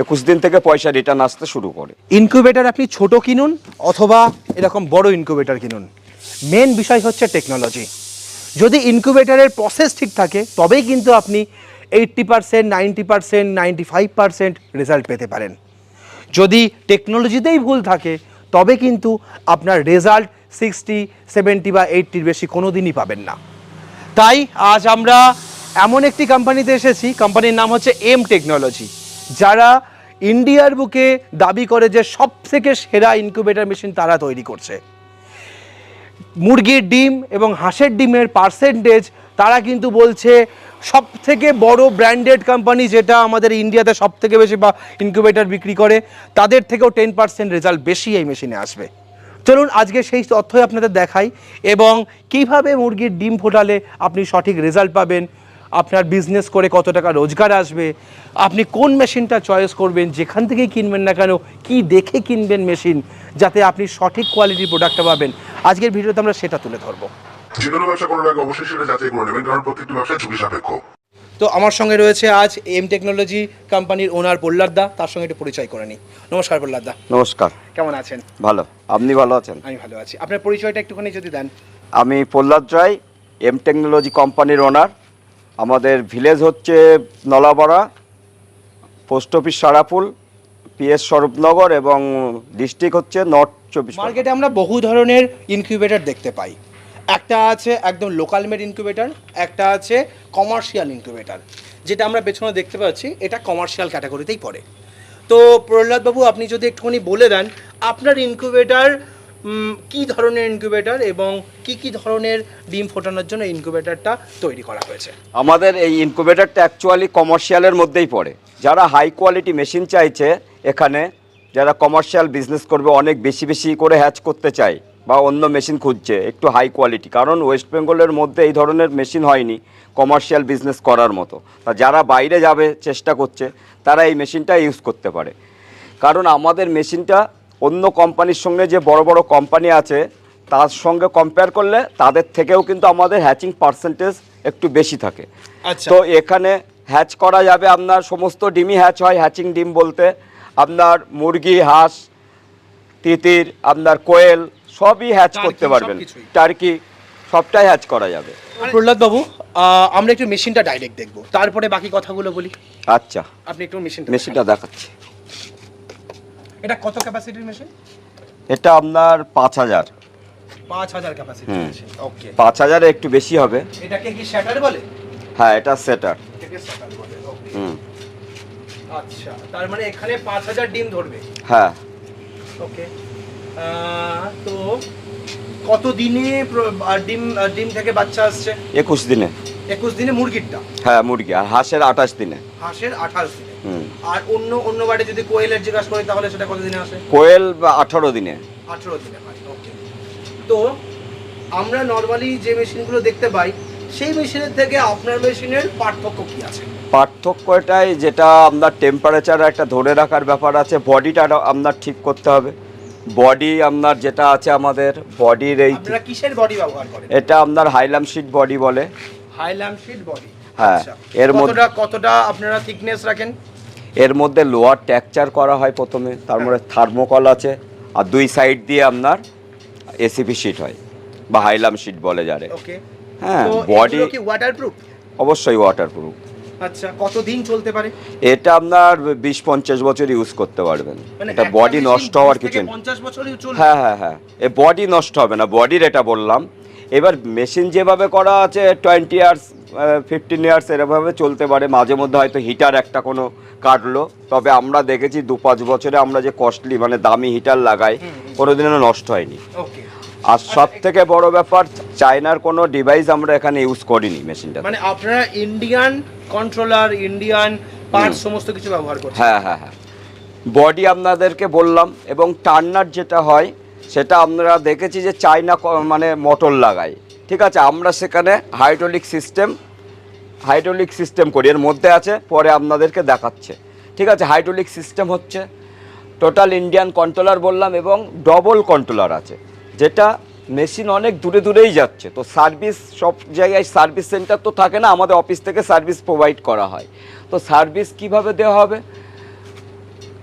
একুশ দিন থেকে পয়সা রিটার্ন আসতে শুরু করে। ইনকিউবেটর আপনি ছোট কিনুন অথবা এরকম বড় ইনকিউবেটর কিনুন। মেন বিষয় হচ্ছে টেকনোলজি যদি ইনকিউবেটরের প্রসেস ঠিক থাকে, তবেই কিন্তু আপনি eighty percent ninety percent ninety five percent result পেতে পারেন। যদি টেকনোলজিতেই ভুল থাকে, তবে কিন্তু আপনার রেজাল্ট সিক্সটি সেভেন্টি বা এইট্টির বেশি কোনো দিনই পাবেন না। তাই আজ আমরা এমন একটি কোম্পানিতে এসেছি কোম্পানির নাম হচ্ছে এম টেকনোলজি যারা ইন্ডিয়ার বুকে দাবি করে যে সব থেকে সেরা ইনকিউবেটর মেশিন তারা তৈরি করছে। মুরগির ডিম এবং হাঁসের ডিমের পার্সেন্টেজ তারা কিন্তু বলছে সব থেকে বড় ব্র্যান্ডেড কোম্পানি যেটা আমাদের ইন্ডিয়াতে সব থেকে বেশি বা ইনকিউবেটর বিক্রি করে, তাদের থেকেও টেন পার্সেন্ট রেজাল্ট বেশি এই মেশিনে আসবে। চলুন আজকে সেই তথ্যই আপনাদের দেখাই এবং কীভাবে মুরগির ডিম ফোটালে আপনি সঠিক রেজাল্ট পাবেন আপনার বিজনেস করে কত টাকা রোজগার আসবে? আপনি কোন মেশিনটা চয়েস করবেন? যেখান থেকেই কিনবেন না কেন? কি দেখে কিনবেন মেশিন যাতে আপনি সঠিক কোয়ালিটির প্রোডাক্টটা পাবেন। আজকের ভিডিওতে আমরা সেটা তুলে ধরবো। যে কোনো ব্যবসা করার আগে অবশ্যই সেটা যাচাই করে নেবেন কারণ প্রত্যেকটি ব্যবসা ঝুঁকি সাপেক্ষ। তো আমার সঙ্গে রয়েছে আজ এম টেকনোলজি কোম্পানির ওনার প্রহ্লাদদা তার সঙ্গে একটু পরিচয় করে নিই। নমস্কার প্রহ্লাদদা নমস্কার। কেমন আছেন? ভালো। আপনি ভালো আছেন? আমি ভালো আছি। আপনার পরিচয়টা একটুখানি যদি দেন। আমি প্রহ্লাদ রায় এম টেকনোলজি কোম্পানির ওনার আমাদের ভিলেজ হচ্ছে Nalapara post office Sarapul, PS Swarupnagar এবং ডিস্ট্রিক্ট হচ্ছে নর্থ চব্বিশ মার্কেটে আমরা বহু ধরনের ইনকিউবেটর দেখতে পাই। একটা আছে একদম লোকাল মেড ইনকিউবেটর, একটা আছে কমার্শিয়াল ইনকিউবেটর। যেটা আমরা পেছনে দেখতে পাচ্ছি, এটা কমার্শিয়াল ক্যাটাগরিতেই পড়ে। তো প্রহ্লাদবাবু, আপনি যদি একটুখানি বলে দেন, আপনার ইনকিউবেটর কি ধরনের ইনকিউবেটর এবং কি কি ধরনের ডিম ফোটানোর জন্য ইনকিউবেটরটা তৈরি করা হয়েছে? আমাদের এই ইনকুবেটরটা অ্যাকচুয়ালি কমার্শিয়ালের মধ্যেই পড়ে। যারা হাই কোয়ালিটি মেশিন চাইছে, এখানে যারা কমার্শিয়াল বিজনেস করবে, অনেক বেশি বেশি করে হ্যাচ করতে চায় বা অন্য মেশিন খুঁজছে, একটু হাই কোয়ালিটি কারণ ওয়েস্ট বেঙ্গলের মধ্যে এই ধরনের মেশিন হয়নি কমার্শিয়াল বিজনেস করার মতো। তা যারা বাইরে যাবে, চেষ্টা করছে, তারা এই মেশিনটা ইউজ করতে পারে। কারণ আমাদের মেশিনটা অন্য কোম্পানির সঙ্গে যে বড় বড় কোম্পানি আছে তার সঙ্গে কম্পেয়ার করলে তাদের থেকেও কিন্তু আমাদের হ্যাচিং পার্সেন্টেজ একটু বেশি থাকে। আচ্ছা। তো এখানে হ্যাচ করা যাবে আপনার সমস্ত ডিমই হ্যাচ হয় হ্যাচিং ডিম বলতে। আপনার মুরগি হাঁস তিতির আপনার কোয়েল সবই হ্যাচ করতে পারবেন। টার্কি সবটাই হ্যাচ করা যাবে। প্রহ্লাদবাবু আমরা একটু মেশিনটা ডাইরেক্ট দেখব। তারপরে বাকি কথাগুলো বলি। আচ্ছা। আপনি একটু মেশিনটা মেশিনটা দেখাচ্ছি। এটা কত ক্যাপাসিটির মেশিন এটা আপনার পাঁচ হাজার। পাঁচ হাজার ক্যাপাসিটির হুম। মেশিন ওকে পাঁচ হাজারে একটু বেশি হবে। এটাকে কি শ্যাটার বলে? হ্যাঁ এটা সেটার এটাকে শ্যাটার বলে ওকে হুম। আচ্ছা তার মানে এখানে পাঁচ হাজার ডিম ধরবে। হ্যাঁ। ওকে তো কত দিনে প্র- আহ, ডিম আহ, ডিম থেকে বাচ্চা আসছে? একুশ দিনে। একুশ দিনে মুরগিরটা? হ্যাঁ মুরগি। আর হাঁসের আঠাশ দিনে। হাঁসের আঠাশ দিনে। আর অন্য অন্য বাড়ি যদি কোয়েলের জিজ্ঞাসা করি তাহলে সেটা কত দিনে আসে? কোয়েল বা আঠারো দিনে। আঠেরো দিনে হয় ওকে তো আমরা নর্মালি যে মেশিনগুলো দেখতে পাই সেই মেশিনের থেকে আপনার মেশিনের পার্থক্য কি আছে? পার্থক্যটাই যেটা আপনার টেম্পারেচার একটা ধরে রাখার ব্যাপার আছে বডিটা আপনার ঠিক করতে হবে। বডি আপনার যেটা আছে আমাদের বডির এই কিসের বডি ব্যবহার করেন? এটা আপনার হাইলাম শিট বডি বলে। হাইলাম শিট বডি হ্যাঁ, এর মধ্যে- কতটা কতটা আপনারা থিকনেস রাখেন? এর মধ্যে লোয়ার টেক্সচার করা হয় প্রথমে তার মধ্যে থার্মোকল আছে আর দুই সাইড দিয়ে আপনার এসিপি শিট হয় বা হাইলাম শিট বলে যারে। হ্যাঁ, কি ওয়াটারপ্রুফ অবশ্যই ওয়াটারপ্রুফ আচ্ছা কতদিন চলতে পারে? এটা আপনার বিশ পঞ্চাশ বছর ইউজ করতে পারবেন। মানে এটা বডি নষ্ট হওয়ার কিছু হ্যাঁ হ্যাঁ হ্যাঁ। এ বডি নষ্ট হবে না বডির এটা বললাম। এবার মেশিন যেভাবে করা আছে টোয়েন্টি ইয়ার্স ফিফটিন ইয়ার্স এরভাবে চলতে পারে। মাঝে মধ্যে হয়তো হিটার একটা কোনো কাটলো। তবে আমরা দেখেছি দু পাঁচ বছরে আমরা যে কস্টলি মানে দামি হিটার লাগাই কোনোদিনও নষ্ট হয়নি। আর সব থেকে বড় ব্যাপার চায়নার কোনো ডিভাইস আমরা এখানে ইউজ করিনি মেশিনটা মানে আপনারা ইন্ডিয়ান কন্ট্রোলার ইন্ডিয়ান পার্ট সমস্ত কিছু ব্যবহার করছেন। হ্যাঁ হ্যাঁ হ্যাঁ। বডি আপনাদেরকে বললাম এবং টার্নার যেটা হয় সেটা আমরা দেখেছি যে চায়না মানে মোটর লাগায়। ঠিক আছে? আমরা সেখানে হাইড্রোলিক সিস্টেম হাইড্রোলিক সিস্টেম করি। এর মধ্যে আছে, পরে আপনাদেরকে দেখাচ্ছে। ঠিক আছে? হাইড্রোলিক সিস্টেম হচ্ছে টোটাল ইন্ডিয়ান কন্ট্রোলার বললাম এবং ডবল কন্ট্রোলার আছে, যেটা মেশিন অনেক দূরে দূরেই যাচ্ছে। তো সার্ভিস সব জায়গায় সার্ভিস সেন্টার তো থাকে না, আমাদের অফিস থেকে সার্ভিস প্রোভাইড করা হয়। তো সার্ভিস কীভাবে দেওয়া হবে?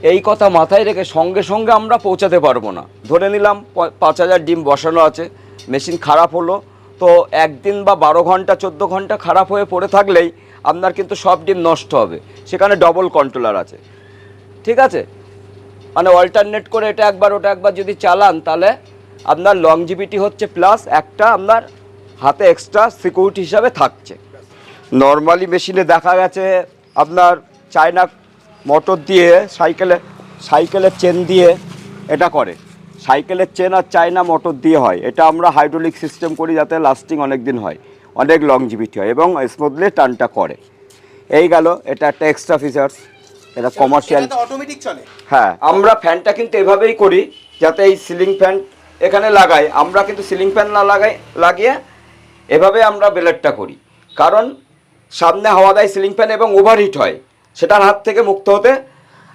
এই কথা মাথায় রেখে সঙ্গে সঙ্গে আমরা পৌঁছাতে পারব না। ধরে নিলাম পাঁচ হাজার ডিম বসানো আছে, মেশিন খারাপ হলো, তো একদিন বা বারো ঘণ্টা, চোদ্দ ঘণ্টা খারাপ হয়ে পড়ে থাকলেই আপনার কিন্তু সব ডিম নষ্ট হবে। সেখানে ডবল কন্ট্রোলার আছে। ঠিক আছে? মানে অল্টারনেট করে এটা একবার, ওটা একবার যদি চালান, তাহলে আপনার লংজিভিটি হচ্ছে প্লাস একটা আপনার হাতে এক্সট্রা সিকিউরিটি হিসাবে থাকছে। নর্মালি মেশিনে দেখা গেছে আপনার চায়না মোটর দিয়ে সাইকেলে সাইকেলের চেন দিয়ে এটা করে। সাইকেলের চেন আর চায়না মোটর দিয়ে হয়। এটা আমরা হাইড্রোলিক সিস্টেম করি যাতে লাস্টিং অনেক দিন হয় অনেক লংজিভিটি হয় এবং স্মুথলি টানটা করে। এই গেল এটা একটা এক্সট্রা ফিচার্স এটা কমার্শিয়াল অটোমেটিক চলে। হ্যাঁ আমরা ফ্যানটা কিন্তু এভাবেই করি যাতে এই সিলিং ফ্যান এখানে লাগাই। আমরা কিন্তু সিলিং ফ্যান না লাগাই লাগিয়ে এভাবে আমরা বেলেটটা করি। কারণ সামনে হাওয়া দেয় সিলিং ফ্যান এবং ওভারহিট হয়। সেটার হাত থেকে মুক্ত হতে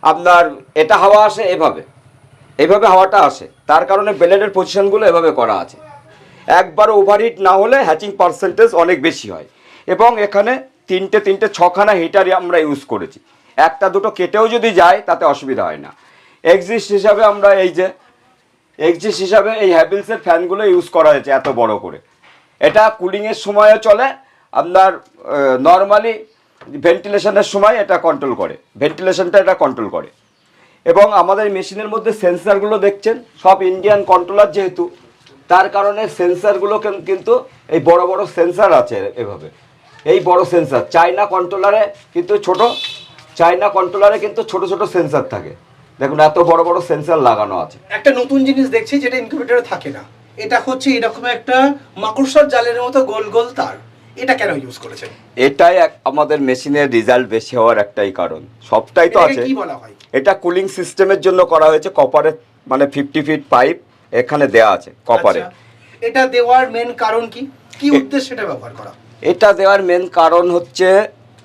আপনার এটা হাওয়া আসে এভাবে। এভাবে হাওয়াটা আসে। তার কারণে বেলেটের পজিশনগুলো এভাবে করা আছে। একবার ওভারহিট না হলে হ্যাচিং পার্সেন্টেজ অনেক বেশি হয়। এবং এখানে তিনটে তিনটে, ছখানা হিটারই আমরা ইউজ করেছি। একটা, দুটো কেটেও যদি যায়, তাতে অসুবিধা হয় না। এক্সিস্ট হিসাবে আমরা এই যে এক্সিস্ট হিসাবে এই হ্যাভেলসের ফ্যানগুলো ইউজ করা হয়েছে এত বড় করে। এটা কুলিংয়ের সময়ও চলে। আপনার নর্মালি ভেন্টিলেশনের সময় এটা কন্ট্রোল করে। ভেন্টিলেশনটা এটা কন্ট্রোল করে। এবং আমাদের মেশিনের মধ্যে সেন্সারগুলো দেখছেন, সব ইন্ডিয়ান কন্ট্রোলার যেহেতু, তার কারণে সেন্সারগুলো কিন্তু এই বড় বড় সেন্সার আছে এভাবে। এই বড় সেন্সার চায়না কন্ট্রোলারে কিন্তু ছোট চায়না কন্ট্রোলারে কিন্তু ছোট ছোট সেন্সার থাকে। দেখুন, এত বড় বড় সেন্সার লাগানো আছে। একটা নতুন জিনিস দেখছি যেটা ইনকিউবেটরে থাকে না। এটা হচ্ছে এরকম একটা মাকড়সার জালের মতো গোল গোল তার। এটা কেন ইউজ করেছেন? এটাই আমাদের মেশিনের রেজাল্ট বেশি হওয়ার একটাই কারণ। সবটাই তো আছে। কি বলা হয়? এটা কুলিং সিস্টেমের জন্য করা হয়েছে কপারের মানে ফিফটি ফিট পাইপ এখানে দেয়া আছে কপারে আচ্ছা, এটা দেওয়ার মেন কারণ কি? কি উদ্দেশ্যে এটা ব্যবহার করা? এটা দেওয়ার মেন কারণ হচ্ছে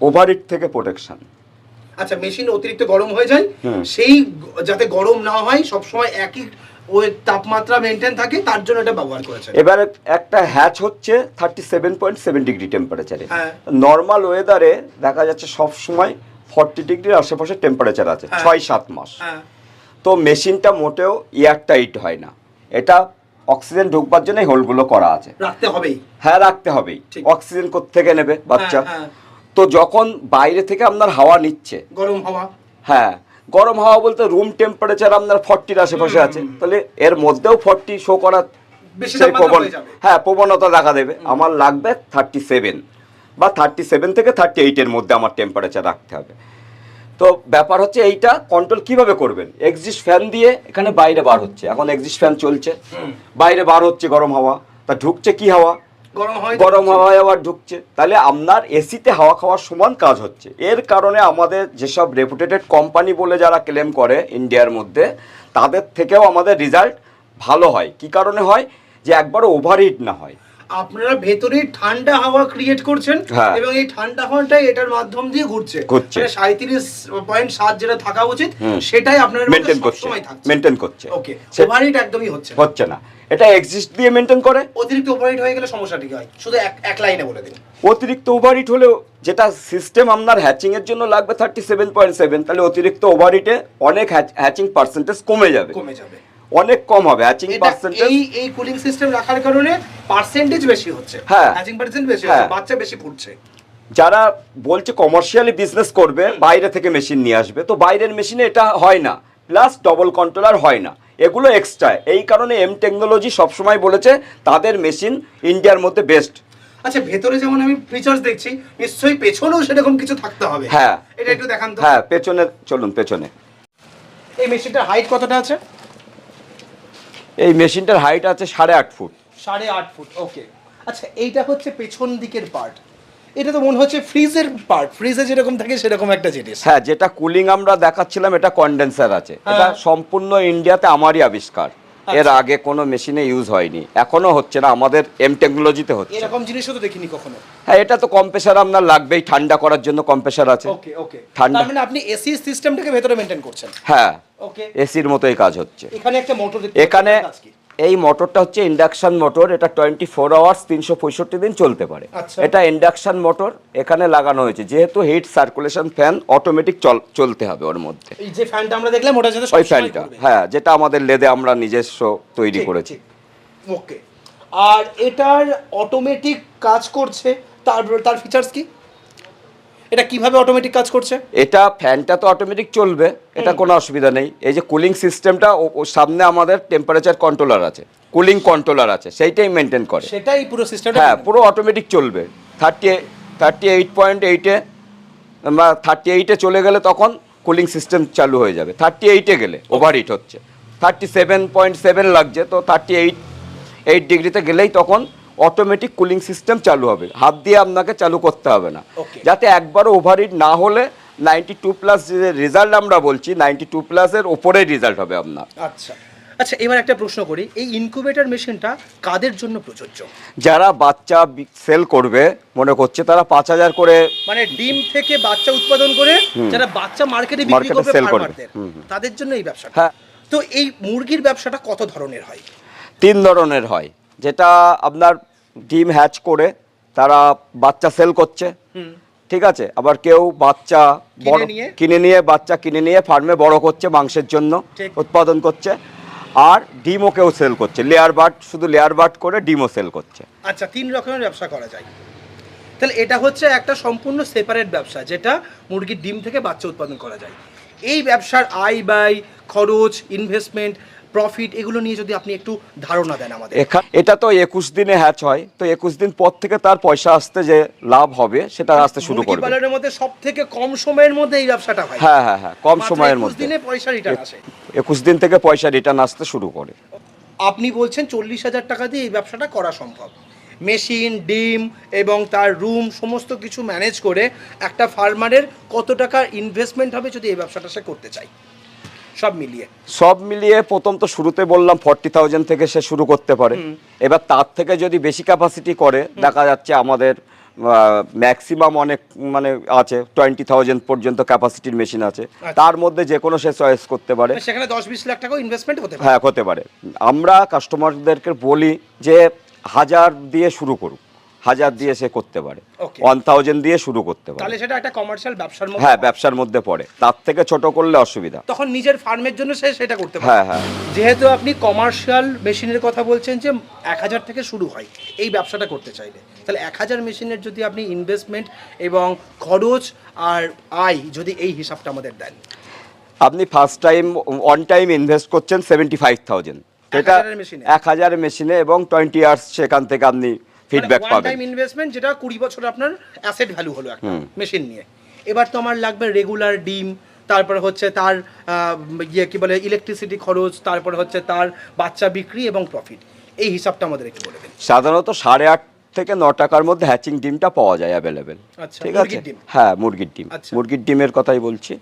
ওভারহিট থেকে প্রোটেকশন আচ্ছা মেশিন অতিরিক্ত গরম হয়ে যায়। সেই যাতে গরম না হয় সব সময় একই ওই তাপমাত্রা মেনটেন থাকে তার জন্য এটা ব্যবহার করেছেন। এবারে একটা হ্যাচ হচ্ছে thirty seven point seven degree টেম্পারেচারে। নর্মাল ওয়েদারে দেখা যাচ্ছে সব সময় ফর্টি ডিগ্রির আশেপাশে টেম্পারেচার আছে হ্যাঁ। ছয় সাত মাস। হ্যাঁ। তো মেশিনটা মোটেও এয়ার টাইট হয় না। এটা অক্সিজেন ঢুকবার জন্য হোলগুলো করা আছে। রাখতে হবেই। হ্যাঁ রাখতে হবেই। অক্সিজেন থেকে নেবে বাচ্চা? হ্যাঁ। তো যখন বাইরে থেকে আপনার হাওয়া নিচ্ছে গরম হাওয়া। হ্যাঁ গরম হাওয়া বলতে রুম টেম্পারেচার আপনার ফর্টির আশেপাশে আছে। তাহলে এর মধ্যেও ফর্টি শো করার সেই প্রবণ হ্যাঁ প্রবণতা দেখা দেবে। আমার লাগবে থার্টি সেভেন বা থার্টি সেভেন থেকে থার্টি এইটের মধ্যে আমার টেম্পারেচার রাখতে হবে। তো ব্যাপার হচ্ছে এইটা কন্ট্রোল কীভাবে করবেন? এক্সিস্ট ফ্যান দিয়ে এখানে বাইরে বার হচ্ছে। এখন এক্সিস্ট ফ্যান চলছে। বাইরে বার হচ্ছে গরম হাওয়া। তা ঢুকছে কি হাওয়া? গরম হাওয়ায় আবার ঢুকছে। তাহলে আপনার এসিতে হাওয়া খাওয়ার সমান কাজ হচ্ছে। এর কারণে আমাদের যেসব রেপুটেটেড কোম্পানি বলে যারা ক্লেম করে ইন্ডিয়ার মধ্যে তাদের থেকেও আমাদের রেজাল্ট ভালো হয়। কি কারণে হয়? যে একবারও ওভারহিট না হয়। আপনারা ভেতরে ঠান্ডা হাওয়া ক্রিয়েট করছেন হ্যাঁ। এবং এই ঠান্ডা হাওয়াটাই এটার মাধ্যম দিয়ে ঘুরছে। ঘুরছে। সাঁত্রিশ পয়েন্ট সাত যেটা থাকা উচিত সেটাই আপনার মেনটেন করছে। মেনটেন করছে। ওকে ওভারহিট একদমই হচ্ছে হচ্ছে না। এটা এক্সিস্ট দিয়ে মেনটেন করে? অতিরিক্ত ওভারহিট হয়ে গেলে সমস্যাটি হয়। শুধু এক এক লাইনে বলে দিন। অতিরিক্ত ওভারহিট হলেও যেটা সিস্টেম আপনার হ্যাচিং এর জন্য লাগবে থার্টি সেভেন পয়েন্ট সেভেন তাহলে অতিরিক্ত ওভারহিটে অনেক হ্যাচিং পার্সেন্টেজ কমে যাবে। কমে যাবে। অনেক কম হবে হ্যাচিং পার্সেন্টেজ এই এই কুলিং সিস্টেম রাখার কারণে পার্সেন্টেজ বেশি হচ্ছে। হ্যাঁ। হ্যাচিং পার্সেন্ট বেশি হ্যাঁ। হচ্ছে বাচ্চা বেশি ফুটছে। যারা বলছে কমার্শিয়ালি বিজনেস করবে বাইরে থেকে মেশিন নিয়ে আসবে তো বাইরের মেশিনে এটা হয় না। প্লাস ডবল কন্ট্রোলার হয় না। এগুলো এক্সট্রা এই কারণে এম টেকনোলজি সবসময় বলেছে তাদের মেশিন ইন্ডিয়ার মধ্যে বেস্ট আচ্ছা ভেতরে যেমন আমি ফিচার্স দেখছি নিশ্চয়ই পেছনেও সেরকম কিছু থাকতে হবে। হ্যাঁ। এটা একটু দেখান তো। হ্যাঁ পেছনে চলুন পেছনে। এই মেশিনটার হাইট কতটা আছে? এই মেশিনটার হাইট আছে সাড়ে আট ফুট। সাড়ে আট ফুট ওকে আচ্ছা এইটা হচ্ছে পেছন দিকের পার্ট এটা তো মনে হচ্ছে ফ্রিজের পার্ট ফ্রিজে যেরকম থাকে সেরকম একটা জিনিস। হ্যাঁ যেটা কুলিং আমরা দেখাচ্ছিলাম এটা কন্ডেন্সার আছে। হ্যাঁ। এটা সম্পূর্ণ ইন্ডিয়াতে আমারই আবিষ্কার। এর আচ্ছা। আগে কোনো মেশিনে ইউজ হয়নি। এখনও হচ্ছে না আমাদের এম টেকনোলজিতে হচ্ছে। এরকম জিনিসও তো দেখিনি কখনো? হ্যাঁ এটা তো কম্প্রেসার আপনার লাগবেই ঠান্ডা করার জন্য কম্প্রেসার আছে। ওকে ওকে ঠান্ডা। মানে আপনি এসি সিস্টেমটাকে ভেতরে মেনটেন করছেন? হ্যাঁ। ওকে এসির মতোই কাজ হচ্ছে। এখানে একটা মোটর এখানে এই মোটরটা হচ্ছে ইন্ডাকশন মোটর এটা টোয়েন্টি ফোর আওয়ার্স তিনশো পঁয়ষট্টি দিন চলতে পারে। আচ্ছা। এটা ইন্ডাকশন মোটর এখানে লাগানো হয়েছে যেহেতু হিট সার্কুলেশন ফ্যান অটোমেটিক চল চলতে হবে ওর মধ্যে। এই যে ফ্যানটা আমরা দেখলাম ওটা যাতে ওই ফ্যানটা হ্যাঁ যেটা আমাদের লেদে আমরা নিজস্ব তৈরি করেছি। ওকে আর এটার অটোমেটিক কাজ করছে তার তার ফিচার্স কি? এটা কীভাবে অটোমেটিক কাজ করছে? এটা ফ্যানটা তো অটোমেটিক চলবে এটা কোনো অসুবিধা নেই। এই যে কুলিং সিস্টেমটা সামনে আমাদের টেম্পারেচার কন্ট্রোলার আছে কুলিং কন্ট্রোলার আছে সেইটাই মেনটেন করে। সেটাই পুরো সিস্টেমটা হ্যাঁ পুরো অটোমেটিক চলবে। থার্টি থার্টি এইট পয়েন্ট এইটে বা থার্টি এইটে চলে গেলে তখন কুলিং সিস্টেম চালু হয়ে যাবে। থার্টি এইটে গেলে ওভার হিট হচ্ছে। থার্টি সেভেন পয়েন্ট সেভেন লাগছে তো থার্টি এইট এইট ডিগ্রিতে গেলেই তখন অটোমেটিক কুলিং সিস্টেম চালু হবে। হাত দিয়ে আপনাকে চালু করতে হবে না। যাতে একবারও ওভারহিট না হলে নাইনটি টু প্লাস যে রেজাল্ট আমরা বলছি নাইনটি টু প্লাসের ওপরেই রেজাল্ট হবে আপনার। আচ্ছা। আচ্ছা এবার একটা প্রশ্ন করি। এই ইনকিউবেটর মেশিনটা কাদের জন্য প্রযোজ্য? যারা বাচ্চা সেল করবে মনে করছে তারা পাঁচ হাজার করে মানে ডিম থেকে বাচ্চা উৎপাদন করে যারা বাচ্চা মার্কেটে বিক্রি করবে sell করবে। তাদের জন্য এই ব্যবসাটা। হ্যাঁ। তো এই মুরগির ব্যবসাটা কত ধরনের হয়? তিন ধরনের হয়। যেটা আপনার ডিম হ্যাচ করে তারা বাচ্চা সেল করছে। ঠিক আছে? আবার কেউ বাচ্চা কিনে বড় নিয়ে? কিনে নিয়ে বাচ্চা কিনে নিয়ে ফার্মে বড় করছে মাংসের জন্য উৎপাদন করছে। আর ডিমও কেউ সেল করছে। লেয়ার বাট শুধু লেয়ার বাট করে ডিমও সেল করছে। আচ্ছা তিন রকমের ব্যবসা করা যায়। তাহলে এটা হচ্ছে একটা সম্পূর্ণ সেপারেট ব্যবসা যেটা মুরগির ডিম থেকে বাচ্চা উৎপাদন করা যায়। এই ব্যবসার আয় ব্যয় খরচ ইনভেস্টমেন্ট প্রফিট এগুলো নিয়ে যদি আপনি একটু ধারণা দেন আমাদের। এটা তো একুশ দিনে হ্যাচ হয়। তো একুশ দিন পর থেকে তার পয়সা আসতে যে লাভ হবে সেটা আসতে শুরু করবে। পালনের মধ্যে সব থেকে কম সময়ের মধ্যে এই ব্যবসাটা হয়। হ্যাঁ হ্যাঁ হ্যাঁ কম সময়ের মধ্যে। দিনে পয়সা রিটার্ন আসে। একুশ দিন থেকে পয়সা রিটার্ন আসতে শুরু করে। আপনি বলছেন চল্লিশ হাজার টাকা দিয়ে এই ব্যবসাটা করা সম্ভব। মেশিন ডিম এবং তার রুম সমস্ত কিছু ম্যানেজ করে একটা ফার্মারের কত টাকার ইনভেস্টমেন্ট হবে যদি এই ব্যবসাটা সে করতে চায়? সব মিলিয়ে। সব মিলিয়ে প্রথম তো শুরুতে বললাম ফর্টি থাউজেন্ড থেকে সে শুরু করতে পারে। এবার তার থেকে যদি বেশি ক্যাপাসিটি করে দেখা যাচ্ছে আমাদের ম্যাক্সিমাম অনেক মানে আছে টোয়েন্টি থাউজেন্ড পর্যন্ত ক্যাপাসিটির মেশিন আছে। তার মধ্যে যে কোনো সে চয়েস করতে পারে। সেখানে দশ বিশ লাখ টাকাও ইনভেস্টমেন্ট হতে হ্যাঁ হতে পারে। আমরা কাস্টমারদেরকে বলি যে হাজার দিয়ে শুরু করুক। হাজার দিয়ে সে করতে পারে. ওয়ান থাউজেন্ড দিয়ে শুরু করতে পারে। তাহলে সেটা একটা কমার্শিয়াল ব্যবসার মধ্যে হ্যাঁ ব্যবসার মধ্যে পড়ে। তার থেকে ছোট করলে অসুবিধা। তখন নিজের ফার্মের জন্য সে সেটা করতে পারে। হ্যাঁ হ্যাঁ। যেহেতু আপনি কমার্শিয়াল মেশিনের কথা বলছেন যে এক হাজার থেকে শুরু হয় এই ব্যবসাটা করতে চাইলে। তাহলে এক হাজার মেশিনের যদি আপনি ইনভেস্টমেন্ট এবং খরচ আর আয় যদি এই হিসাবটা আমাদের দেন। আপনি first time on time invest করছেন সেভেন্টি ফাইভ থাউজেন্ড সেটা এক হাজার মেশিনে এবং টোয়েন্টি ইয়ার্স সেখান থেকে আপনি ফিডব্যাক পাবেন। টাইম ইনভেস্টমেন্ট যেটা কুড়ি বছর আপনার অ্যাসেট ভ্যালু হলো একটা মেশিন নিয়ে। এবার তো আমার লাগবে রেগুলার ডিম তারপরে হচ্ছে তার ইয়ে কি বলে ইলেকট্রিসিটি খরচ তারপরে হচ্ছে তার বাচ্চা বিক্রি এবং প্রফিট এই হিসাবটা আমাদের একটু বলে দিন। সাধারণত সাড়ে আট থেকে ন টাকার মধ্যে হ্যাচিং ডিমটা পাওয়া যায় অ্যাভেলেবেল আচ্ছা, ঠিক আছে? ডিম? হ্যাঁ মুরগির ডিম। আচ্ছা। মুরগির ডিমের কথাই বলছি।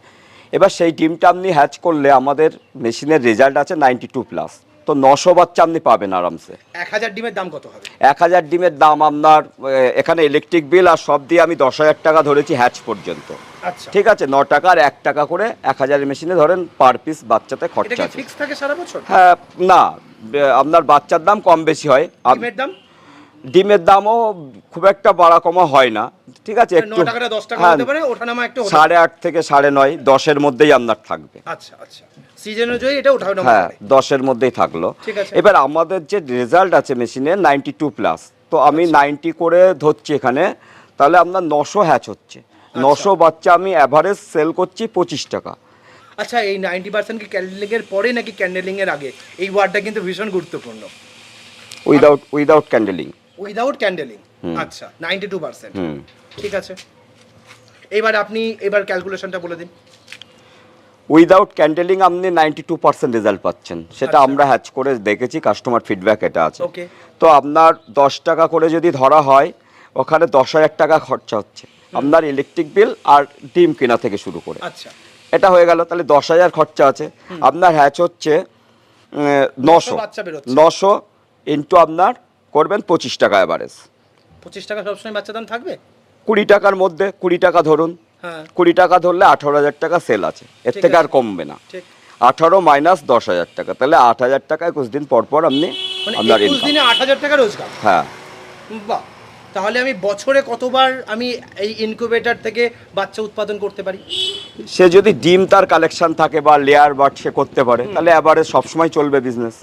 এবার সেই ডিমটা আপনি হ্যাচ করলে আমাদের মেশিনের রেজাল্ট আছে নাইনটি টু প্লাস তো নশো বাচ্চা আপনি পাবেন আরামসে। এক হাজার ডিমের দাম কত হবে? এক হাজার ডিমের দাম আপনার এখানে ইলেকট্রিক বিল আর সব দিয়ে আমি দশ হাজার টাকা ধরেছি হ্যাচ পর্যন্ত। আচ্ছা। ঠিক আছে ন টাকা আর এক টাকা করে এক হাজার মেশিনে ধরেন পার পিস বাচ্চাতে খরচা আছে। ফিক্স থাকে সারা বছর? হ্যাঁ না আপনার বাচ্চার দাম কম বেশি হয়। ডিমের দাম? ডিমের দামও খুব একটা বাড়া কমা হয় না। ঠিক আছে একটু হ্যাঁ, সাড়ে আট থেকে সাড়ে নয় দশের মধ্যেই আপনার থাকবে। আচ্ছা আচ্ছা। সিজন অনুযায়ী এটা ওঠানামা হ্যাঁ দশের মধ্যেই থাকল। ঠিক আছে। এবার আমাদের যে রেজাল্ট আছে মেশিনে নাইনটি টু প্লাস তো আমি আচ্ছা। নাইনটি করে ধরছি এখানে তাহলে আপনার নশো হ্যাচ হচ্ছে। নশো বাচ্চা আমি অ্যাভারেজ সেল করছি পঁচিশ টাকা। আচ্ছা এই নাইনটি পার্সেন্ট কি ক্যান্ডেলিং এর পরে নাকি ক্যান্ডেলিং এর আগে? এই ওয়ার্ডটা কিন্তু ভীষণ গুরুত্বপূর্ণ। Without without candling without candling আচ্ছা নাইনটি টু পার্সেন্ট ঠিক আছে। এবার আপনি এবার ক্যালকুলেশনটা বলে দিন। উইদাউট ক্যান্ডেলিং আপনি নাইনটি টু পার্সেন্ট রেজাল্ট পাচ্ছেন। সেটা আচ্ছা। আমরা হ্যাচ করে দেখেছি কাস্টমার ফিডব্যাক এটা আছে। তো আপনার দশ টাকা করে যদি ধরা হয় ওখানে দশ হাজার টাকা খরচা হচ্ছে। আপনার ইলেকট্রিক বিল আর ডিম কেনা থেকে শুরু করে। আচ্ছা। এটা হয়ে গেল তাহলে দশ হাজার খরচা আছে। আপনার হ্যাচ হচ্ছে নশো। নশো ইন্টু আপনার করবেন পঁচিশ টাকা অ্যাভারেজ পঁচিশ টাকা সবসময় বাচ্চা দাম থাকবে? কুড়ি টাকার মধ্যে কুড়ি টাকা ধরুন। কুড়ি টাকা ধরলে আঠারো হাজার টাকা সেল আছে। এর থেকে আর কমবে না। আঠারো মাইনাস দশ হাজার টাকা। তাহলে আট হাজার টাকা একুশ দিন পর পর আপনি মানে আপনার দিনে আট হাজার টাকা রোজগার? হ্যাঁ। বাহ। তাহলে আমি বছরে কতবার আমি এই ইনকিউবেটর থেকে বাচ্চা উৎপাদন করতে পারি? সে যদি ডিম তার কালেকশন থাকে বা লেয়ার বাট সে করতে পারে তাহলে এবারে সবসময় চলবে বিজনেস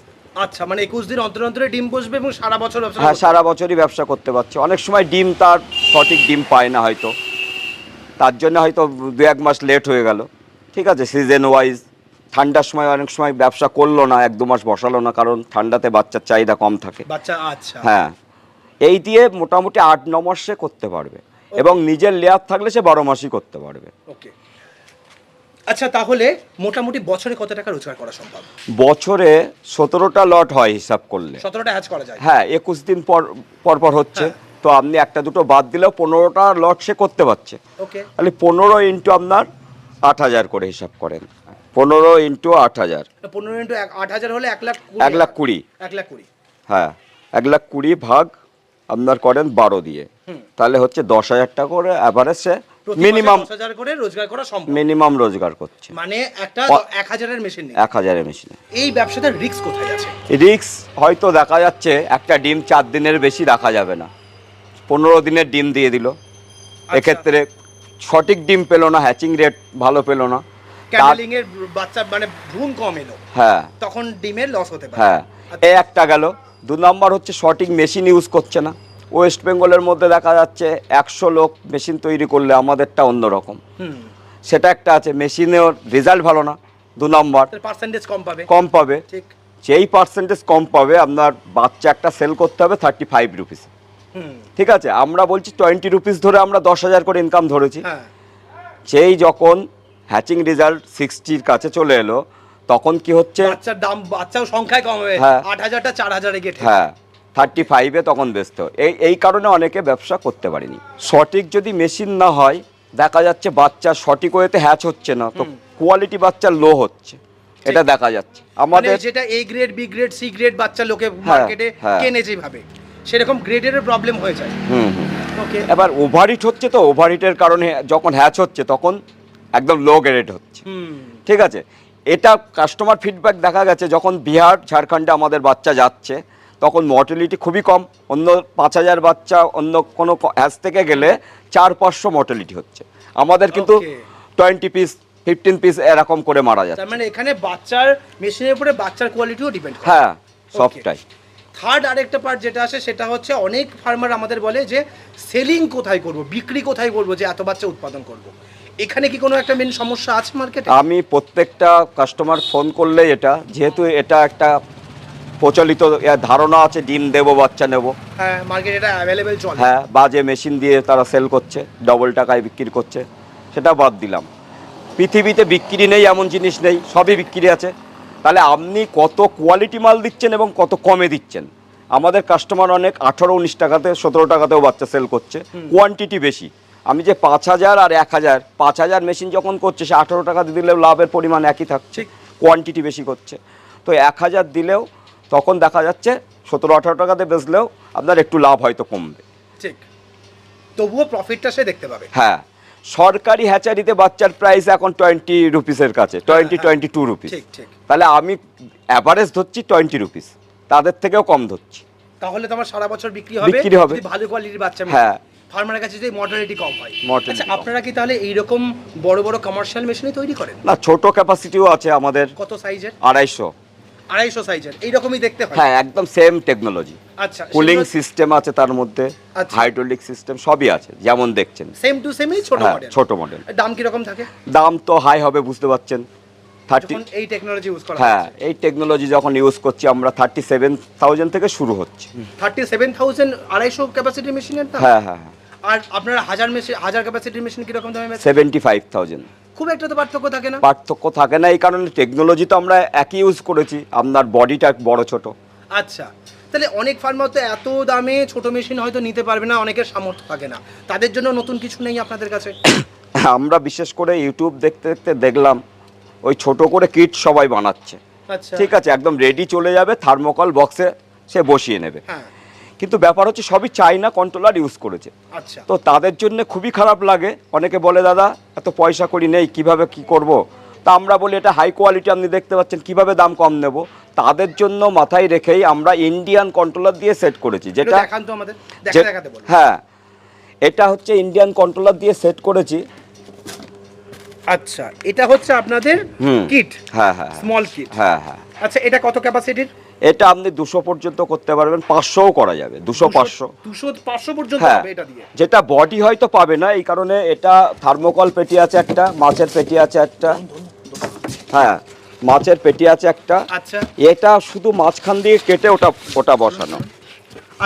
আচ্ছা মানে একুশ দিন অন্তর অন্তরে ডিম বসবে এবং সারা বছর হ্যাঁ সারা বছরই ব্যবসা করতে পারছে। অনেক সময় ডিম তার সঠিক ডিম পায় না হয়তো। তার জন্য হয়তো দু এক মাস লেট হয়ে গেল। ঠিক আছে সিজন ওয়াইজ ঠান্ডার সময় অনেক সময় ব্যবসা করল না এক দু মাস বসালো না কারণ ঠান্ডাতে বাচ্চার চাহিদা কম থাকে। বাচ্চা আচ্ছা। হ্যাঁ এই দিয়ে মোটামুটি আট ন মাসে করতে পারবে। এবং নিজের লেয়ার থাকলে সে বারো মাসই করতে পারবে। ওকে আচ্ছা তাহলে মোটামুটি বছরে কত টাকা রোজগার করা সম্ভব? বছরে সতেরোটা লট হয় হিসাব করলে। সতেরোটা হ্যাজ করা যায়। হ্যাঁ একুশ দিন পর পর পর হচ্ছে। হ্যাঁ। তো আপনি একটা দুটো বাদ দিলেও পনেরোটা লট সে করতে পারছে। তাহলে পনেরো ইন্টু আপনার আট হাজার করে হিসাব করেন। পনেরো ইন্টু আট হাজার। পনেরো ইন্টু আট হাজার হলে এক লাখ এক লাখ কুড়ি। এক লাখ কুড়ি। হ্যাঁ এক লাখ কুড়ি ভাগ আপনার করেন বারো দিয়ে। তাহলে হচ্ছে দশ হাজার টাকা করে অ্যাভারেজ সে মিনিমাম করে রোজগার করা সম্ভব। মিনিমাম রোজগার করছে। মানে একটা এক হাজারের মেশিন এক হাজারের মেশিনে এই ব্যবসাটার রিস্ক কোথায় আছে? রিক্স হয়তো দেখা যাচ্ছে একটা ডিম চার দিনের বেশি রাখা যাবে না। পনেরো দিনের ডিম দিয়ে দিল। আচ্ছা। এক্ষেত্রে সঠিক ডিম পেল না হ্যাচিং রেট ভালো পেল না। তার- এর বাচ্চা মানে ভ্রূণ কম এলো। হ্যাঁ। তখন ডিমের লস হতে পারে। হ্যাঁ। আচ্ছা, একটা গেল। দু নম্বর হচ্ছে সঠিক মেশিন ইউজ করছে না। ওয়েস্ট বেঙ্গলের মধ্যে দেখা যাচ্ছে একশো লোক মেশিন তৈরি করলে আমাদেরটা অন্যরকম। সেটা একটা আছে মেশিনের রেজাল্ট ভালো না। দু নম্বর। পার্সেন্টেজ কম পাবে। কম পাবে। ঠিক। যেই পার্সেন্টেজ কম পাবে আপনার বাচ্চা একটা সেল করতে হবে থার্টি ফাইভ রুপিস ঠিক আছে আমরা বলছি টোয়েন্টি রুপিস ধরে আমরা দশ হাজার করে ইনকাম ধরেছি। হ্যাঁ। সেই যখন হ্যাচিং রেজাল্ট সিক্সটির কাছে চলে এলো তখন কি হচ্ছে? বাচ্চার দাম বাচ্চাও সংখ্যায় কম হবে। হ্যাঁ। আট হাজারটা চার হাজারে গেটে হ্যাঁ থার্টি ফাইভে তখন ব্যস্ত। এই এই কারণে অনেকে ব্যবসা করতে পারেনি। সঠিক যদি মেশিন না হয় দেখা যাচ্ছে বাচ্চা সঠিক ওয়েতে হ্যাচ হচ্ছে না তো কোয়ালিটি বাচ্চা লো হচ্ছে। এটা দেখা যাচ্ছে। মানে আমাদের যেটা A grade B grade C grade বাচ্চা লোকে মার্কেটে হ্যাঁ। কেনে যেভাবে। সেরকম গ্রেডের প্রবলেম হয়ে যায়। ওকে এবার ওভারহিট হচ্ছে তো ওভারহিটের কারণে যখন হ্যাচ হচ্ছে তখন একদম লো গ্রেড হচ্ছে। হুম। ঠিক আছে? এটা কাস্টমার ফিডব্যাক দেখা গেছে যখন বিহার ঝাড়খণ্ডে আমাদের বাচ্চা যাচ্ছে তখন মর্টালিটি খুবই কম। অন্য পাঁচ হাজার বাচ্চা অন্য কোনো হ্যাচ থেকে গেলে চার পাঁচশো মর্টালিটি হচ্ছে। আমাদের কিন্তু টোয়েন্টি পিস ফিফটিন পিস এরকম করে মারা যাচ্ছে। মানে এখানে বাচ্চার মেশিনের উপরে বাচ্চার কোয়ালিটিও ডিপেন্ড হ্যাঁ সবটাই। থার্ড আরেকটা পার্ট যেটা আসে সেটা হচ্ছে অনেক ফার্মার আমাদের বলে যে সেলিং কোথায় করব বিক্রি কোথায় করব যে এত বাচ্চা উৎপাদন করব। এখানে কি কোনো একটা মেন সমস্যা আছে মার্কেটে আমি প্রত্যেকটা কাস্টমার ফোন করলে এটা যেহেতু এটা একটা প্রচলিত ধারণা আছে ডিম দেবো বাচ্চা নেব। হ্যাঁ মার্কেটে এটা অ্যাভেলেবেল চলে। হ্যাঁ বাজে মেশিন দিয়ে তারা সেল করছে ডবল টাকায় বিক্রি করছে সেটা বাদ দিলাম। পৃথিবীতে বিক্রি নেই এমন জিনিস নেই সবই বিক্রি আছে। তাহলে আপনি কত কোয়ালিটি মাল দিচ্ছেন এবং কত কমে দিচ্ছেন? আমাদের কাস্টমার অনেক আঠারো উনিশ টাকাতে সতেরো টাকাতেও বাচ্চা সেল করছে। কোয়ান্টিটি বেশি। আমি যে পাঁচ হাজার আর এক হাজার পাঁচ হাজার মেশিন যখন করছে সে আঠারো টাকা দিলেও লাভের পরিমাণ একই থাকছে। কোয়ান্টিটি বেশি করছে। তো এক হাজার দিলেও তখন দেখা যাচ্ছে সতেরো আঠারো টাকাতে বেচলেও আপনার একটু লাভ হয়তো কমবে। ঠিক। তবুও প্রফিটটা সে দেখতে পাবে। হ্যাঁ। সরকারি হ্যাচারিতে বাচ্চার প্রাইস এখন টোয়েন্টি রুপিসের কাছে টোয়েন্টি টোয়েন্টি টু রুপিস তাহলে আমি অ্যাভারেজ ধরছি টোয়েন্টি রুপিস তাদের থেকেও কম ধরছি। তাহলে তো আমার সারা বছর বিক্রি হবে বিক্রি হবে। ভালো কোয়ালিটির বাচ্চা হ্যাঁ। ফার্মারের কাছে যদি মর্টালিটি কম হয় আচ্ছা আপনারা কি তাহলে এইরকম বড় বড় কমার্শিয়াল মেশিনই তৈরি করেন? না ছোট ক্যাপাসিটিও আছে আমাদের। কত সাইজের আড়াইশো। আড়াইশো সাইজের এইরকমই দেখতে হয় হ্যাঁ একদম সেম টেকনোলজি আচ্ছা কুলিং সিস্টেম আছে তার মধ্যে আচ্ছা। হাইড্রোলিক সিস্টেম সবই আছে যেমন দেখছেন। সেম টু সেমই ছোট হ্যাঁ মডেল ছোট মডেল দাম কীরকম থাকে? দাম তো হাই হবে বুঝতে পারছেন। থার্টি এই টেকনোলজি ইউজ করা হ্যাঁ এই টেকনোলজি যখন ইউজ করছি আমরা থার্টি সেভেন থাউজেন্ড থেকে শুরু হচ্ছে। থার্টি সেভেন থাউজেন্ড আড়াইশো ক্যাপাসিটির মেশিনের হ্যাঁ হ্যাঁ হ্যাঁ। আর আপনারা হাজার মেশিন হাজার ক্যাপাসিটির মেশিন কীরকম দামে সেভেন্টি ফাইভ থাউজেন্ড খুব একটা তো পার্থক্য থাকে না? পার্থক্য থাকে না এই কারণে টেকনোলজি তো আমরা একই ইউজ করেছি আপনার বডিটা বড় ছোট। আচ্ছা তাহলে অনেক ফার্মার তো এত দামে ছোট মেশিন হয়তো নিতে পারবে না অনেকের সামর্থ্য থাকে না। তাদের জন্য নতুন কিছু নেই আপনাদের কাছে? আমরা বিশেষ করে ইউটিউব দেখতে দেখতে দেখলাম ওই ছোট করে কিট সবাই বানাচ্ছে। আচ্ছা। ঠিক আছে একদম রেডি চলে যাবে থার্মোকল বক্সে সে বসিয়ে নেবে। হ্যাঁ। কিন্তু ব্যাপার হচ্ছে সবই চাইনা কন্ট্রোলার ইউজ করেছে। আচ্ছা। তো তাদের জন্য খুবই খারাপ লাগে। অনেকে বলে দাদা এত পয়সা করি নেই কীভাবে কি করব? তা আমরা বলি এটা হাই কোয়ালিটি আপনি দেখতে পাচ্ছেন কীভাবে দাম কম নেব? তাদের জন্য মাথায় রেখেই আমরা ইন্ডিয়ান কন্ট্রোলার দিয়ে সেট করেছি যেটা হ্যাঁ এটা হচ্ছে ইন্ডিয়ান কন্ট্রোলার দিয়ে সেট করেছি। আচ্ছা এটা হচ্ছে আপনাদের। কিট হ্যাঁ হ্যাঁ স্মল কিট হ্যাঁ হ্যাঁ। আচ্ছা এটা কত ক্যাপাসিটির এটা আপনি দুশো পর্যন্ত করতে পারবেন পাঁচশোও করা যাবে দুশো পাঁচশো। দুশো পাঁচশো পর্যন্ত হ্যাঁ। যেটা বডি হয়তো পাবে না এই কারণে এটা থার্মোকল পেটি আছে একটা মাছের পেটি আছে একটা। হ্যাঁ মাছের পেটি আছে একটা। আচ্ছা। এটা শুধু মাঝখান দিয়ে কেটে ওটা ওটা বসানো।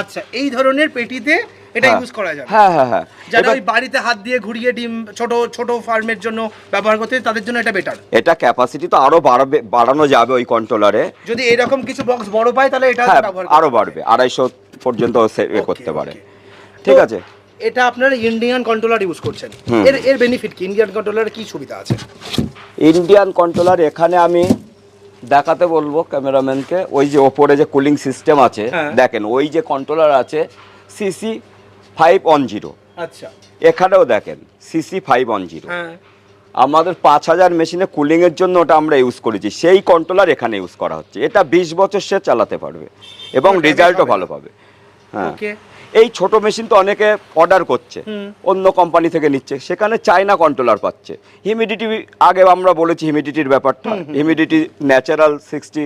আচ্ছা এই ধরনের পেটিতে এটা হ্যাঁ। ইউজ করা যাবে। হ্যাঁ হ্যাঁ হ্যাঁ। যারা ওই বাড়িতে হাত দিয়ে ঘুরিয়ে ডিম ছোট ছোট ফার্মের জন্য ব্যবহার করতে তাদের জন্য এটা বেটার এটা ক্যাপাসিটি তো আরও বাড়াবে বাড়ানো যাবে ওই কন্ট্রোলারে যদি এরকম কিছু বক্স বড় পায় তাহলে এটা হ্যাঁ ব্যবহার আরও বাড়বে আড়াইশো পর্যন্ত করতে পারে। ঠিক আছে। এটা আপনারা ইন্ডিয়ান কন্ট্রোলার ইউজ করছেন। এর এর বেনিফিট কি? ইন্ডিয়ান কন্ট্রোলারের কি সুবিধা আছে? ইন্ডিয়ান কন্ট্রোলার এখানে আমি দেখাতে বলব ক্যামেরাম্যানকে ওই যে ওপরে যে কুলিং সিস্টেম আছে হ্যাঁ। দেখেন ওই যে কন্ট্রোলার আছে সিসি ফাইভ ওয়ান জিরো আচ্ছা। এখানেও দেখেন সিসি ফাইভ ওয়ান জিরো আমাদের পাঁচ হাজার মেশিনে কুলিংয়ের জন্য ওটা আমরা ইউজ করেছি সেই কন্ট্রোলার এখানে ইউজ করা হচ্ছে। এটা বিশ বছর সে চালাতে পারবে এবং রেজাল্টও ভালো পাবে। হ্যাঁ। এই ছোট মেশিন তো অনেকে অর্ডার করছে অন্য কোম্পানি থেকে নিচ্ছে সেখানে চায়না কন্ট্রোলার পাচ্ছে। হিউমিডিটি আগে আমরা বলেছি হিউমিডিটির ব্যাপারটা হিউমিডিটি ন্যাচারাল সিক্সটি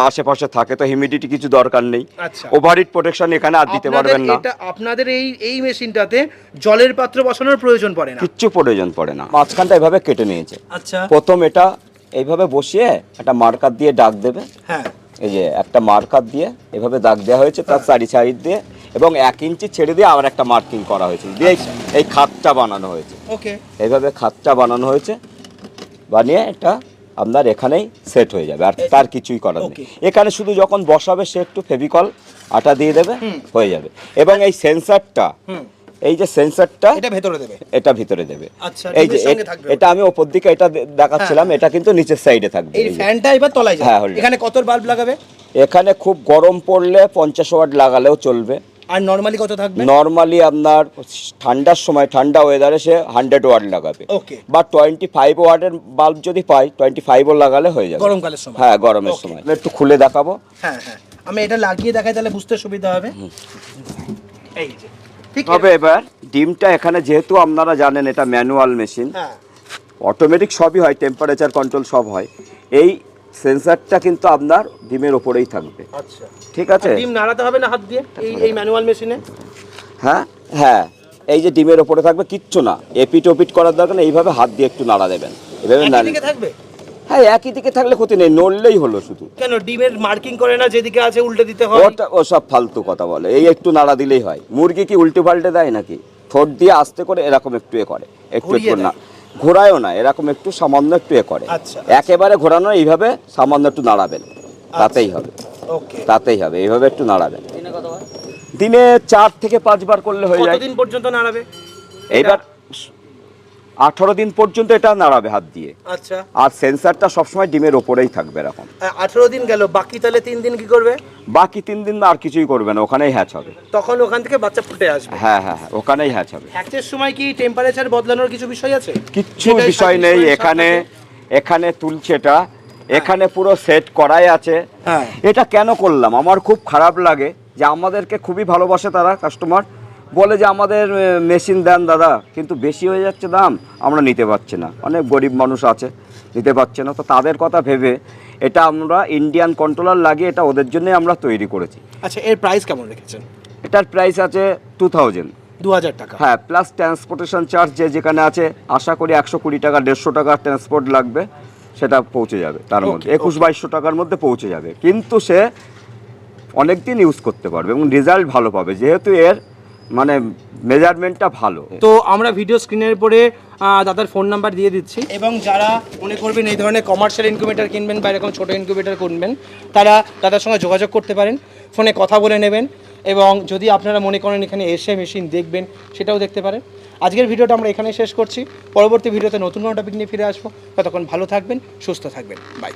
আশেপাশে থাকে তো হিউমিডিটি কিছু দরকার নেই। আচ্ছা। ওভারহিট প্রোটেকশন এখানে আর দিতে পারবেন না। এটা আপনাদের এই এই মেশিনটাতে জলের পাত্র বসানোর প্রয়োজন পড়ে না? কিচ্ছু প্রয়োজন পড়ে না। মাঝখানটা এভাবে কেটে নিয়েছে। আচ্ছা। প্রথম এটা এইভাবে বসিয়ে একটা মার্কার দিয়ে ডাক দেবে। হ্যাঁ। এই যে একটা মার্কার দিয়ে এভাবে দাগ দেওয়া হয়েছে তার চারি সাইড দিয়ে এবং এক ইঞ্চি ছেড়ে দিয়ে আবার একটা মার্কিং করা হয়েছে। দিয়ে এই- এই খাতটা বানানো হয়েছে। ওকে। এইভাবে খাতটা বানানো হয়েছে। বানিয়ে এটা আপনার এখানেই সেট হয়ে যাবে আর তার কিছুই করার নেই। এখানে শুধু যখন বসাবে সে একটু ফেভিকল আটা দিয়ে দেবে হয়ে যাবে। এবং এই সেন্সারটা এই যে সেন্সারটা এটা ভেতরে দেবে? এটা ভিতরে দেবে। আচ্ছা, এই যে এটা আমি ওপর দিকে এটা দেখাচ্ছিলাম এটা কিন্তু নিচের সাইডে থাকবে। এই ফ্যানটা এবার তলায় হ্যাঁ, যাবে। এখানে কত বাল্ব লাগাবে? এখানে খুব গরম পড়লে পঞ্চাশ ওয়াট লাগালেও চলবে। আর নরমালি কত থাকবে? নর্মালি আপনার ঠান্ডার সময় ঠান্ডা ওয়েদারে সে হান্ড্রেড ওয়াট লাগাবে। Okay. বা টোয়েন্টি ফাইভ ওয়াটের বাল্ব যদি পাই টোয়েন্টি ফাইভও লাগালে হয়ে যাবে। গরমকালের সময়। হ্যাঁ গরমের. সময়। একটু খুলে দেখাবো। হ্যাঁ হ্যাঁ। আমি এটা লাগিয়ে দেখাই তাহলে বুঝতে সুবিধা হবে। এই যে। তবে এবার ডিমটা এখানে যেহেতু আপনারা জানেন এটা ম্যানুয়াল মেশিন অটোমেটিক সবই হয় টেম্পারেচার কন্ট্রোল সব হয়। এই সেন্সারটা কিন্তু আপনার ডিমের ওপরেই থাকবে। আচ্ছা। ঠিক আছে? ডিম নাড়াতে হবে না হাত দিয়ে? এই এই ম্যানুয়াল মেশিনে হ্যাঁ হ্যাঁ। এই যে ডিমের ওপরে থাকবে কিচ্ছু না। এপিট ওপিট করার দরকার নেই এইভাবে হাত দিয়ে একটু নাড়া দেবেন। এভাবে দিকে থাকবে? হ্যাঁ একই দিকে থাকলে ক্ষতি নেই নড়লেই হলো শুধু। কেন ডিমের মার্কিং করে না যেদিকে আছে উল্টে দিতে হয়? ওটা ও সব ফালতু কথা বলে এই একটু নাড়া দিলেই হয়। মুরগি কি উল্টে পাল্টে দেয় নাকি? ঠোঁট দিয়ে আস্তে করে এরকম একটু এ করে একটু একটু না। ঘোরায়ও না এরকম একটু সামান্য একটু এ করে। আচ্ছা, একেবারে ঘোরানো এইভাবে সামান্য একটু নাড়াবেন তাতেই হবে। তাতেই হবে এইভাবে একটু নাড়াবেন। দিনে চার থেকে পাঁচবার করলে হয়ে যায়। পর্যন্ত নাড়াবে? এইবার আঠারো দিন পর্যন্ত এটা নাড়াবে হাত দিয়ে। আচ্ছা। আর সেন্সারটা সবসময় ডিমের ওপরেই থাকবে এরকম। আঠেরো দিন গেল বাকি তাহলে তিন দিন কি করবে? বাকি তিন দিন আর কিছুই করবে না ওখানেই হ্যাচ হবে। তখন ওখান থেকে বাচ্চা ফুটে আসবে। হ্যাঁ হ্যাঁ হ্যাঁ ওখানেই হ্যাচ হবে। হ্যাচের সময় কি টেম্পারেচার বদলানোর কিছু বিষয় আছে? কিচ্ছু সেটাই বিষয় নেই satisfy এখানে সাথে? এখানে তুলছেটা এখানে পুরো সেট করাই আছে। হ্যাঁ। এটা কেন করলাম? আমার খুব খারাপ লাগে যে আমাদেরকে খুবই ভালোবাসে তারা কাস্টমার বলে যে আমাদের মেশিন দেন দাদা কিন্তু বেশি হয়ে যাচ্ছে দাম আমরা নিতে পারছি না। অনেক গরিব মানুষ আছে নিতে পারছে না। তো তাদের কথা ভেবে এটা আমরা ইন্ডিয়ান কন্ট্রোলার লাগিয়ে এটা ওদের জন্যই আমরা তৈরি করেছি। আচ্ছা এর প্রাইস কেমন রেখেছেন? এটার প্রাইস আছে টু থাউজেন্ড দু হাজার টাকা। হ্যাঁ প্লাস ট্রান্সপোর্টেশন চার্জ যে যেখানে আছে আশা করি একশো কুড়ি টাকা দেড়শো টাকা ট্রান্সপোর্ট লাগবে সেটা পৌঁছে যাবে তার মধ্যে। একুশ বাইশশো টাকার মধ্যে পৌঁছে যাবে। কিন্তু সে অনেক দিন ইউজ করতে পারবে এবং রেজাল্ট ভালো পাবে। যেহেতু এর মানে মেজারমেন্টটা ভালো। তো আমরা ভিডিও স্ক্রিনের পরে দাদার ফোন নাম্বার দিয়ে দিচ্ছি। এবং যারা মনে করবেন এই ধরনের কমার্শিয়াল ইনকিউবেটার কিনবেন বা এরকম ছোটো ইনকিউবেটার কিনবেন তারা দাদার সঙ্গে যোগাযোগ করতে পারেন ফোনে কথা বলে নেবেন এবং যদি আপনারা মনে করেন এখানে এসে মেশিন দেখবেন সেটাও দেখতে পারেন। আজকের ভিডিওটা আমরা এখানে শেষ করছি। পরবর্তী ভিডিওতে নতুন কোনো টপিক নিয়ে ফিরে আসব। ততক্ষণ ভালো থাকবেন সুস্থ থাকবেন। বাই